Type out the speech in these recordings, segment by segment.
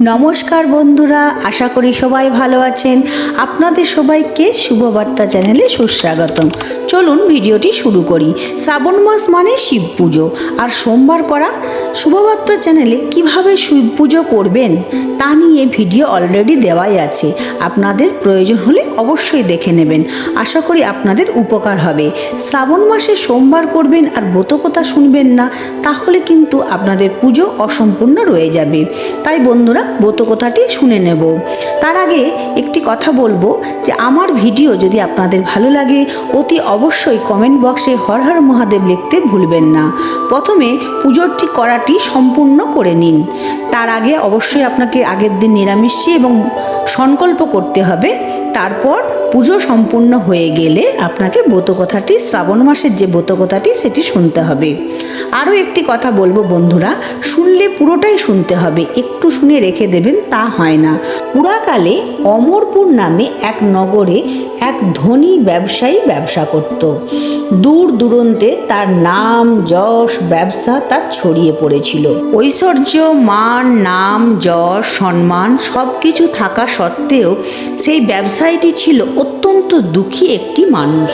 নমস্কার বন্ধুরা, আশা করি সবাই ভালো আছেন। আপনাদের সবাইকে শুভবার্তা চ্যানেলে সুস্বাগতম। চলুন ভিডিওটি শুরু করি। শ্রাবণ মাস মানে শিব পুজো। আর সোমবার করা শুভবার্তা চ্যানেলে কীভাবে শিব পুজো করবেন, তা নিয়ে ভিডিও অলরেডি দেওয়াই আছে। আপনাদের প্রয়োজন হলে অবশ্যই দেখে নেবেন। আশা করি আপনাদের উপকার হবে। শ্রাবণ মাসে সোমবার করবেন আর ব্রতকথা শুনবেন না, তাহলে কিন্তু আপনাদের পুজো অসম্পূর্ণ রয়ে যাবে। তাই বন্ধুরা ব্রতকথাটি শুনে নেব। তার আগে একটি কথা বলব যে, আমার ভিডিও যদি আপনাদের ভালো লাগে, অতি অবশ্যই কমেন্ট বক্সে হর হর মহাদেব লিখতে ভুলবেন না। প্রথমে পুজোরটি করাটি সম্পূর্ণ করে নিন। তার আগে অবশ্যই আপনাকে আগের দিন নিরামিষী এবং সংকল্প করতে হবে। তারপর পুজো সম্পূর্ণ হয়ে গেলে আপনাকে ব্রতকথাটি শ্রাবণ মাসের যে ব্রতকথাটি সেটি শুনতে হবে। আরও একটি কথা বলব বন্ধুরা, শুনলে পুরোটাই শুনতে হবে। একটু শুনে রেখে দেবেন, তা হয় না। পুরাকালে অমরপুর নামে এক নগরে এক ধনী ব্যবসায়ী ব্যবসা করত। দূর দূরান্তে তার নাম, যশ, ব্যবসা তার ছড়িয়ে পড়েছিল। ঐশ্বর্য, মান, নাম, যশ, সম্মান সব কিছু থাকা সত্ত্বেও সেই ব্যবসায়ীটি ছিল অত্যন্ত দুঃখী একটি মানুষ।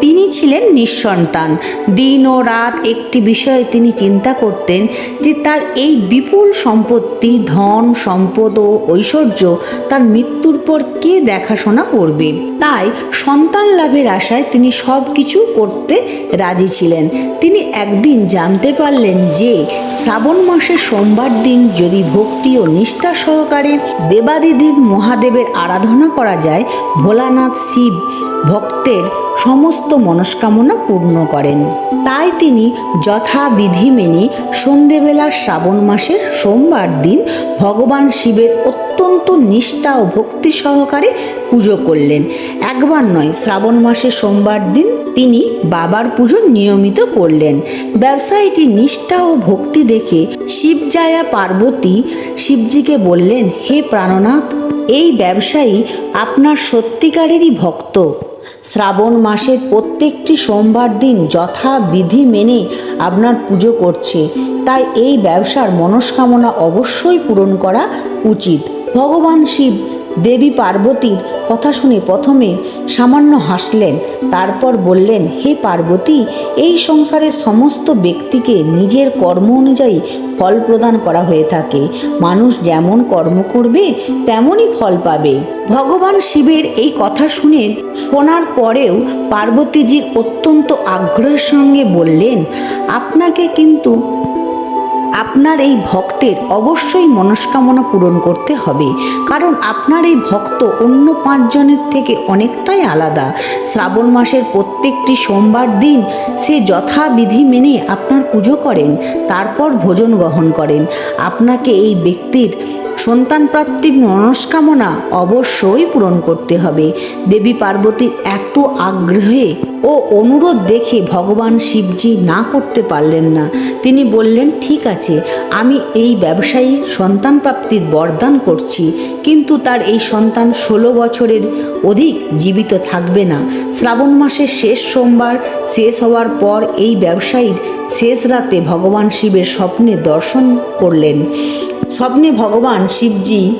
তিনি ছিলেন নিঃসন্তান। দিন ও রাত একটি বিষয়ে তিনি চিন্তা করতেন যে তার এই বিপুল সম্পত্তি, ধন, সম্পদ ও ঐশ্বর্য তার মৃত্যুর পর কে দেখাশোনা করবে? তাই সন্তান লাভের আশায় তিনি সব কিছু করতে রাজি ছিলেন। তিনি একদিন জানতে পারলেন যে শ্রাবণ মাসের সোমবার দিন যদি ভক্তি ও নিষ্ঠা সহকারে দেবাদিদেব মহাদেবের আরাধনা করা যায়, ভোলানাথ শিব ভক্তের সমস্ত মনস্কামনা পূর্ণ করেন। তাই তিনি যথাবিধি মেনে সন্ধেবেলা শ্রাবণ মাসের সোমবার দিন ভগবান শিবের অত্যন্ত নিষ্ঠা ও ভক্তি সহকারে পুজো করলেন। একবার নয়, শ্রাবণ মাসের সোমবার দিন তিনি বাবার পুজো নিয়মিত করলেন। ব্যবসায়ীটি নিষ্ঠা ও ভক্তি দেখে শিবজায়া পার্বতী শিবজিকে বললেন, হে প্রাণনাথ, এই ব্যবসায়ী আপনার সত্যিকারেরই ভক্ত। শ্রাবণ মাসের প্রত্যেকটি সোমবার দিন যথাবিধি মেনে আপনার পুজো করছে। তাই এই ব্যবসার মনস্কামনা অবশ্যই পূরণ করা উচিত। ভগবান শিব দেবী পার্বতীর কথা শুনে প্রথমে সামান্য হাসলেন, তারপর বললেন, হে পার্বতী, এই সংসারের সমস্ত ব্যক্তিকে নিজের কর্ম অনুযায়ী ফল প্রদান করা হয়ে থাকে। মানুষ যেমন কর্ম করবে, তেমনই ফল পাবে। ভগবান শিবের এই কথা শুনে শোনার পরেও পার্বতীজি অত্যন্ত আগ্রহের সঙ্গে বললেন, আপনাকে কিন্তু আপনার এই ভক্তের অবশ্যই মনস্কামনা পূরণ করতে হবে। কারণ আপনার এই ভক্ত অন্য পাঁচজনের থেকে অনেকটাই আলাদা। শ্রাবণ মাসের প্রত্যেকটি সোমবার দিন সে যথাবিধি মেনে আপনার পুজো করেন, তারপর ভোজন গ্রহণ করেন। আপনাকে এই ব্যক্তির সন্তান প্রাপ্তির মনস্কামনা অবশ্যই পূরণ করতে হবে। দেবী পার্বতীর এত আগ্রহে ও অনুরোধ দেখে ভগবান শিবজি না করতে পারলেন না। তিনি বললেন, ঠিক আছে, আমি এই ব্যবসায়ী সন্তান প্রাপ্তির বরদান করছি, কিন্তু তার এই সন্তান ষোলো বছরের অধিক জীবিত থাকবে না। শ্রাবণ মাসের শেষ সোমবার শেষ হওয়ার পর এই ব্যবসায়ীর শেষ রাতে ভগবান শিবের স্বপ্নে দর্শন করলেন। স্বপ্নে ভগবান শিবজি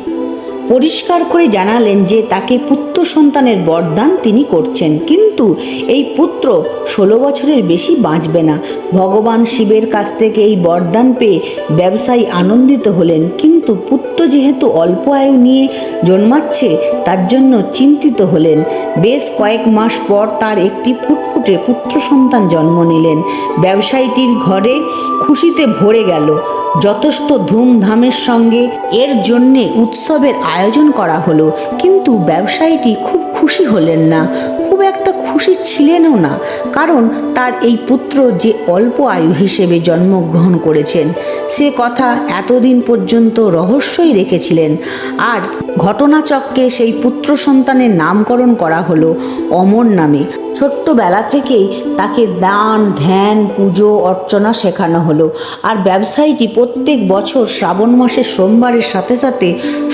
পরিষ্কার করে জানালেন যে তাকে পুত্র সন্তানের বরদান তিনি করছেন। কিন্তু এই পুত্র ষোলো বছরের বেশি বাঁচবে না। ভগবান শিবের কাছ থেকে এই বরদান পেয়ে ব্যবসায়ী আনন্দিত হলেন। কিন্তু পুত্র যেহেতু অল্প আয়ু নিয়ে জন্মাচ্ছে, তার জন্য চিন্তিত হলেন। বেশ কয়েক মাস পর তার একটি ফুটফুটে পুত্র সন্তান জন্ম নিলেন। ব্যবসায়ীটির ঘরে খুশিতে ভরে গেল। যথেষ্ট ধুমধামের সঙ্গে এর জন্যে উৎসবের আয়োজন করা হলো, কিন্তু ব্যবসায়ীটি খুব খুশি হলেন না। খুব একটা খুশি ছিলেনও না, কারণ তার এই পুত্র যে অল্প আয়ু হিসেবে জন্মগ্রহণ করেছেন, সে কথা এতদিন পর্যন্ত রহস্যই রেখেছিলেন। আর ঘটনাচক্রে সেই পুত্র সন্তানের নামকরণ করা হলো অমর নামে। ছোট্টবেলা থেকেই তাকে দান, ধ্যান, পুজো, অর্চনা শেখানো হলো। আর ব্যবসায়ীটি প্রত্যেক বছর শ্রাবণ মাসের সোমবারের সাথে সাথে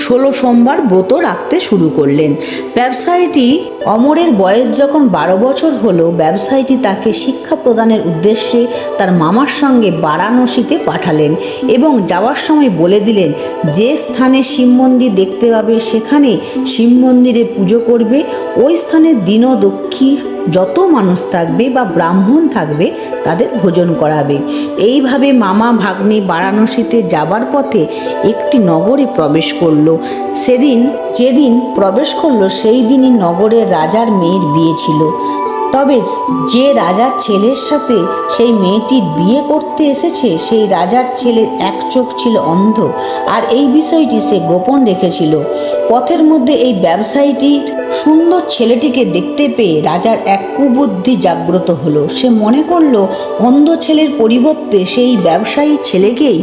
ষোলো সোমবার ব্রত রাখতে শুরু করলেন। ব্যবসায়ীটি অমরের বয়স যখন বারো বছর হলো, ব্যবসায়ীটি তাকে শিক্ষা প্রদানের উদ্দেশ্যে তার মামার সঙ্গে বারাণসীতে পাঠালেন এবং যাওয়ার সময় বলে দিলেন, যে স্থানে শিব মন্দির দেখতে পাবে, সেখানে শিব মন্দিরে পুজো করবে। ওই স্থানে দিনদক্ষী যত মানুষ থাকবে বা ব্রাহ্মণ থাকবে, তাদের ভোজন করাবে। এইভাবে মামা ভাগ্নে বারাণসীতে যাবার পথে একটি নগরে প্রবেশ করল। সেদিন, যেদিন প্রবেশ করল, সেই দিনই নগরের রাজার মেয়ের বিয়ে ছিল। তবে যে রাজার ছেলের সাথে সেই মেয়েটির বিয়ে করতে এসেছে, সেই রাজার ছেলের এক চোখ ছিল অন্ধ, আর এই বিষয়টি সে গোপন রেখেছিল। পথের মধ্যে এই ব্যবসায়ীটির সুন্দর ছেলেটিকে দেখতে পেয়ে রাজার এক কুবুদ্ধি জাগ্রত হলো। সে মনে করল, অন্ধ ছেলের পরিবর্তে সেই ব্যবসায়ী ছেলেকেই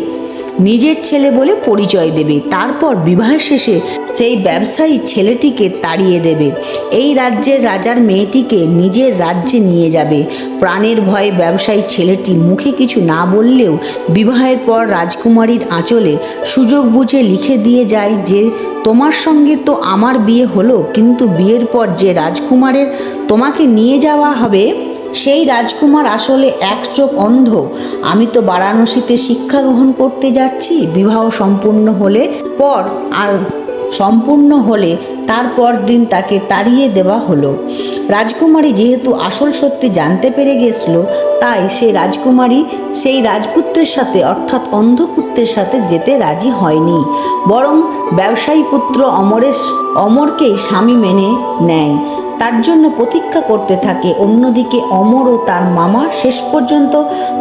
নিজের ছেলে বলে পরিচয় দেবে। তারপর বিবাহ শেষে সেই ব্যবসায়ী ছেলেটিকে তাড়িয়ে দেবে। এই রাজ্যের রাজার মেয়েটিকে নিজের রাজ্যে নিয়ে যাবে। প্রাণের ভয়ে ব্যবসায়ী ছেলেটি মুখে কিছু না বললেও বিবাহের পর রাজকুমারীর আঁচলে সুযোগ বুঝে লিখে দিয়ে যায় যে, তোমার সঙ্গে তো আমার বিয়ে হলো, কিন্তু বিয়ের পর যে রাজকুমারের তোমাকে নিয়ে যাওয়া হবে সেই রাজকুমার আসলে এক চোখ অন্ধ। আমি তো বারাণসীতে শিক্ষা গ্রহণ করতে যাচ্ছি, বিবাহ সম্পূর্ণ হলে পর আর সম্পূর্ণ হলে তারপর দিন তাকে তাড়িয়ে দেওয়া হলো। রাজকুমারী যেহেতু আসল সত্যি জানতে পেরে গেছিল, তাই সে রাজকুমারী সেই রাজপুত্রের সাথে অর্থাৎ অন্ধপুত্রের সাথে যেতে রাজি হয়নি। বরং ব্যবসায়ী পুত্র অমরের অমরকেই স্বামী মেনে নেয়। তার জন্য প্রতীক্ষা করতে থাকে। অন্যদিকে অমর ও তার মামা শেষ পর্যন্ত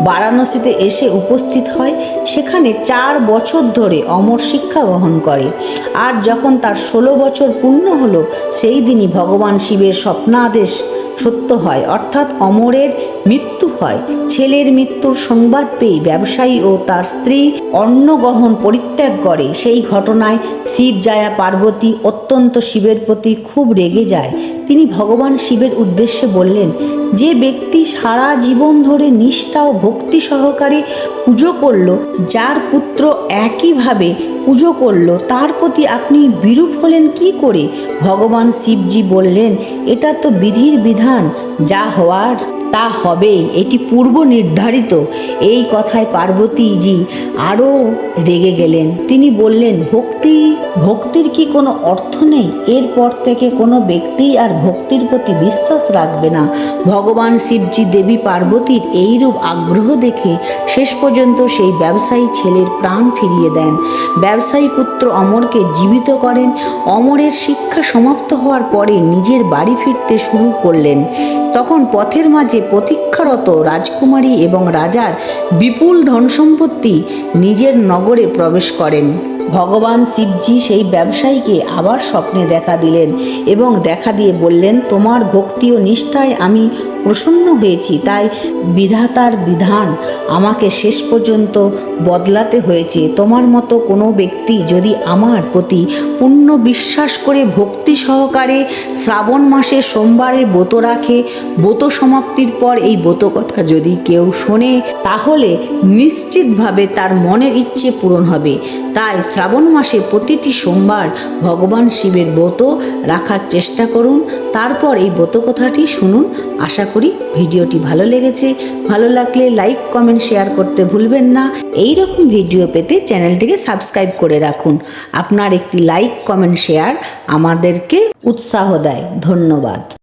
বারাণসীতে এসে উপস্থিত হয়। সেখানে চার বছর ধরে অমর শিক্ষা গ্রহণ করে। আর যখন তার ষোলো বছর পূর্ণ হলো, সেই দিনই ভগবান শিবের স্বপ্নাদেশ সত্য হয়। অর্থাৎ অমরের মৃত্যু হয়। ছেলের মৃত্যুর সংবাদ পেয়ে ব্যবসায়ী ও তার স্ত্রী অন্নগ্রহণ পরিত্যাগ করে। সেই ঘটনায় শিব জায়া পার্বতী অত্যন্ত শিবের প্রতি খুব রেগে যায়। তিনি ভগবান শিবের উদ্দেশ্যে বললেন, যে ব্যক্তি সারা জীবন ধরে নিষ্ঠা ও ভক্তি সহকারে পুজো করল, যার পুত্র একইভাবে পুজো করল, তার প্রতি আপনি বিরূপ হলেন কি করে? ভগবান শিবজি বললেন, এটা তো বিধির বিধান, যা হওয়ার তা হবে, এটি পূর্ব নির্ধারিত। এই কথায় পার্বতীজি আরও রেগে গেলেন। তিনি বললেন, ভক্তি ভক্তির কি কোনো অর্থ নেই? এরপর থেকে কোনো ব্যক্তি আর ভক্তির প্রতি বিশ্বাস রাখবে না। ভগবান শিবজি দেবী পার্বতীর এইরূপ আগ্রহ দেখে শেষ পর্যন্ত সেই ব্যবসায়ী ছেলের প্রাণ ফিরিয়ে দেন। ব্যবসায়ী পুত্র অমরকে জীবিত করেন। অমরের শিক্ষা সমাপ্ত হওয়ার পরে নিজের বাড়ি ফিরতে শুরু করলেন। তখন পথের মাঝে প্রতীক্ষারত রাজকুমারী এবং রাজার বিপুল ধনসম্পত্তি নিজের নগরে প্রবেশ করেন। ভগবান শিবজি সেই ব্যবসায়ীকে আবার স্বপ্নে দেখা দিলেন এবং দেখা দিয়ে বললেন, তোমার ভক্তি ও নিষ্ঠায় আমি প্রসন্ন হয়েছি, তাই বিধাতার বিধান আমাকে শেষ পর্যন্ত বদলাতে হয়েছে। তোমার মতো কোনো ব্যক্তি যদি আমার প্রতি পূর্ণ বিশ্বাস করে ভক্তি সহকারে শ্রাবণ মাসে সোমবারে ব্রত রাখে, ব্রত সমাপ্তির পর এই ব্রত কথা যদি কেউ শোনে, তাহলে নিশ্চিতভাবে তার মনের ইচ্ছে পূরণ হবে। তাই শ্রাবণ মাসে প্রতিটি সোমবার ভগবান শিবের ব্রত রাখার চেষ্টা করুন। তারপর এই ব্রত কথাটি শুনুন। আশা করি। ভিডিওটি ভালো লেগেছে, ভালো লাগলে লাইক কমেন্ট শেয়ার করতে ভুলবেন না। এই রকম ভিডিও পেতে চ্যানেলটিকে সাবস্ক্রাইব করে রাখুন। আপনার একটি লাইক কমেন্ট শেয়ার আমাদেরকে উৎসাহ দেয়। ধন্যবাদ।